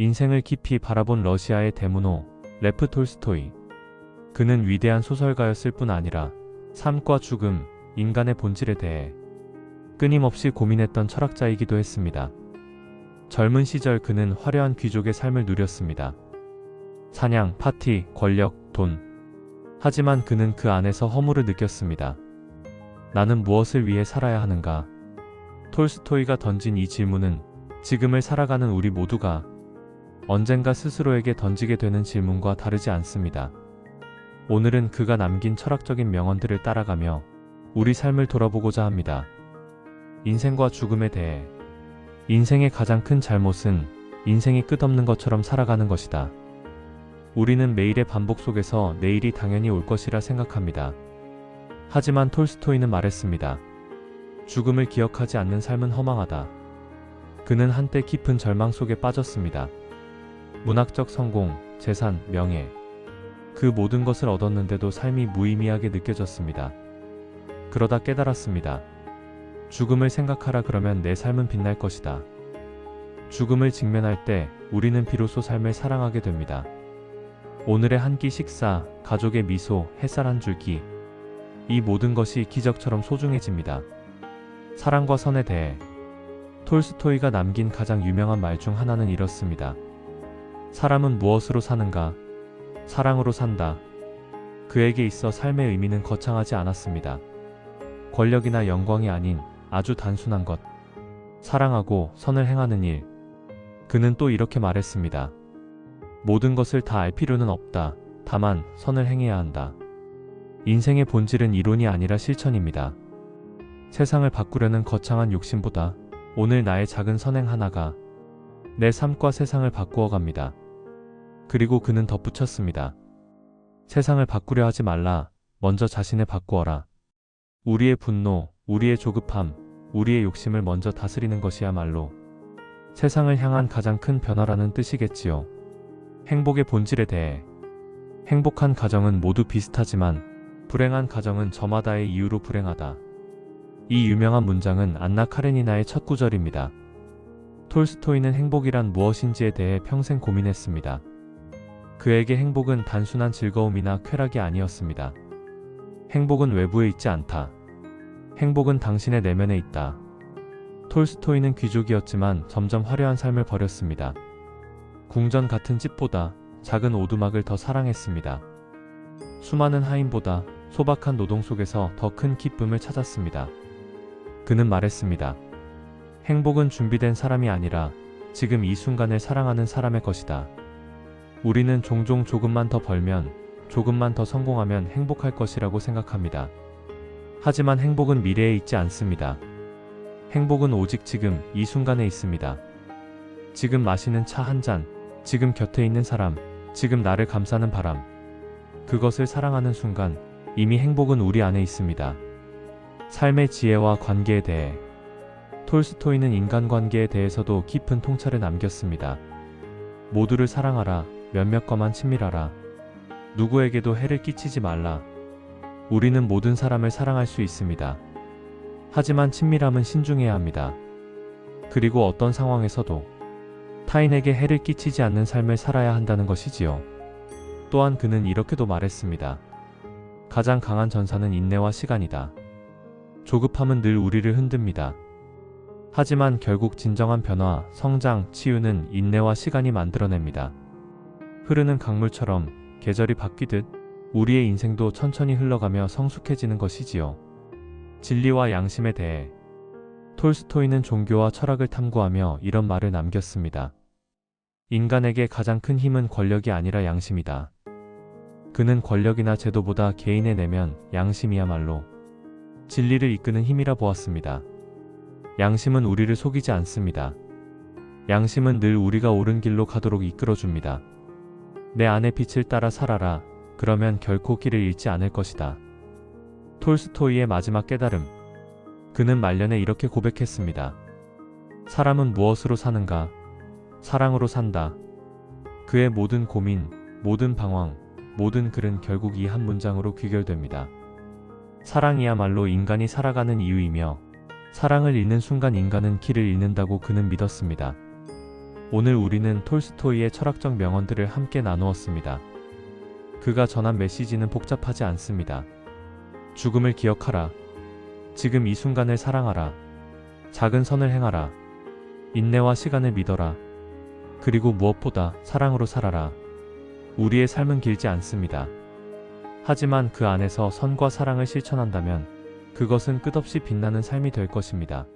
인생을 깊이 바라본 러시아의 대문호 레프 톨스토이. 그는 위대한 소설가였을 뿐 아니라 삶과 죽음, 인간의 본질에 대해 끊임없이 고민했던 철학자이기도 했습니다. 젊은 시절 그는 화려한 귀족의 삶을 누렸습니다. 사냥, 파티, 권력, 돈. 하지만 그는 그 안에서 허물을 느꼈습니다. 나는 무엇을 위해 살아야 하는가? 톨스토이가 던진 이 질문은 지금을 살아가는 우리 모두가 언젠가 스스로에게 던지게 되는 질문과 다르지 않습니다. 오늘은 그가 남긴 철학적인 명언들을 따라가며 우리 삶을 돌아보고자 합니다. 인생과 죽음에 대해 인생의 가장 큰 잘못은 인생이 끝없는 것처럼 살아가는 것이다. 우리는 매일의 반복 속에서 내일이 당연히 올 것이라 생각합니다. 하지만 톨스토이는 말했습니다. 죽음을 기억하지 않는 삶은 허망하다. 그는 한때 깊은 절망 속에 빠졌습니다. 문학적 성공, 재산, 명예. 그 모든 것을 얻었는데도 삶이 무의미하게 느껴졌습니다. 그러다 깨달았습니다. 죽음을 생각하라 그러면 내 삶은 빛날 것이다. 죽음을 직면할 때 우리는 비로소 삶을 사랑하게 됩니다. 오늘의 한 끼 식사, 가족의 미소, 햇살 한 줄기. 이 모든 것이 기적처럼 소중해집니다. 사랑과 선에 대해 톨스토이가 남긴 가장 유명한 말 중 하나는 이렇습니다. 사람은 무엇으로 사는가? 사랑으로 산다. 그에게 있어 삶의 의미는 거창하지 않았습니다. 권력이나 영광이 아닌 아주 단순한 것. 사랑하고 선을 행하는 일. 그는 또 이렇게 말했습니다. 모든 것을 다 알 필요는 없다. 다만 선을 행해야 한다. 인생의 본질은 이론이 아니라 실천입니다. 세상을 바꾸려는 거창한 욕심보다 오늘 나의 작은 선행 하나가 내 삶과 세상을 바꾸어 갑니다. 그리고 그는 덧붙였습니다. 세상을 바꾸려 하지 말라. 먼저 자신을 바꾸어라. 우리의 분노, 우리의 조급함, 우리의 욕심을 먼저 다스리는 것이야말로 세상을 향한 가장 큰 변화라는 뜻이겠지요. 행복의 본질에 대해 행복한 가정은 모두 비슷하지만 불행한 가정은 저마다의 이유로 불행하다. 이 유명한 문장은 안나 카레니나의 첫 구절입니다. 톨스토이는 행복이란 무엇인지에 대해 평생 고민했습니다. 그에게 행복은 단순한 즐거움이나 쾌락이 아니었습니다. 행복은 외부에 있지 않다. 행복은 당신의 내면에 있다. 톨스토이는 귀족이었지만 점점 화려한 삶을 버렸습니다. 궁전 같은 집보다 작은 오두막을 더 사랑했습니다. 수많은 하인보다 소박한 노동 속에서 더 큰 기쁨을 찾았습니다. 그는 말했습니다. 행복은 준비된 사람이 아니라 지금 이 순간을 사랑하는 사람의 것이다. 우리는 종종 조금만 더 벌면, 조금만 더 성공하면 행복할 것이라고 생각합니다. 하지만 행복은 미래에 있지 않습니다. 행복은 오직 지금 이 순간에 있습니다. 지금 마시는 차 한 잔, 지금 곁에 있는 사람, 지금 나를 감싸는 바람. 그것을 사랑하는 순간 이미 행복은 우리 안에 있습니다. 삶의 지혜와 관계에 대해 톨스토이는 인간관계에 대해서도 깊은 통찰을 남겼습니다. 모두를 사랑하라, 몇몇과만 친밀하라. 누구에게도 해를 끼치지 말라. 우리는 모든 사람을 사랑할 수 있습니다. 하지만 친밀함은 신중해야 합니다. 그리고 어떤 상황에서도 타인에게 해를 끼치지 않는 삶을 살아야 한다는 것이지요. 또한 그는 이렇게도 말했습니다. 가장 강한 전사는 인내와 시간이다. 조급함은 늘 우리를 흔듭니다. 하지만 결국 진정한 변화, 성장, 치유는 인내와 시간이 만들어냅니다. 흐르는 강물처럼 계절이 바뀌듯 우리의 인생도 천천히 흘러가며 성숙해지는 것이지요. 진리와 양심에 대해 톨스토이는 종교와 철학을 탐구하며 이런 말을 남겼습니다. 인간에게 가장 큰 힘은 권력이 아니라 양심이다. 그는 권력이나 제도보다 개인의 내면, 양심이야말로 진리를 이끄는 힘이라 보았습니다. 양심은 우리를 속이지 않습니다. 양심은 늘 우리가 옳은 길로 가도록 이끌어줍니다. 내 안의 빛을 따라 살아라. 그러면 결코 길을 잃지 않을 것이다. 톨스토이의 마지막 깨달음. 그는 말년에 이렇게 고백했습니다. 사람은 무엇으로 사는가? 사랑으로 산다. 그의 모든 고민, 모든 방황, 모든 글은 결국 이 한 문장으로 귀결됩니다. 사랑이야말로 인간이 살아가는 이유이며 사랑을 잃는 순간 인간은 길을 잃는다고 그는 믿었습니다. 오늘 우리는 톨스토이의 철학적 명언들을 함께 나누었습니다. 그가 전한 메시지는 복잡하지 않습니다. 죽음을 기억하라. 지금 이 순간을 사랑하라. 작은 선을 행하라. 인내와 시간을 믿어라. 그리고 무엇보다 사랑으로 살아라. 우리의 삶은 길지 않습니다. 하지만 그 안에서 선과 사랑을 실천한다면 그것은 끝없이 빛나는 삶이 될 것입니다.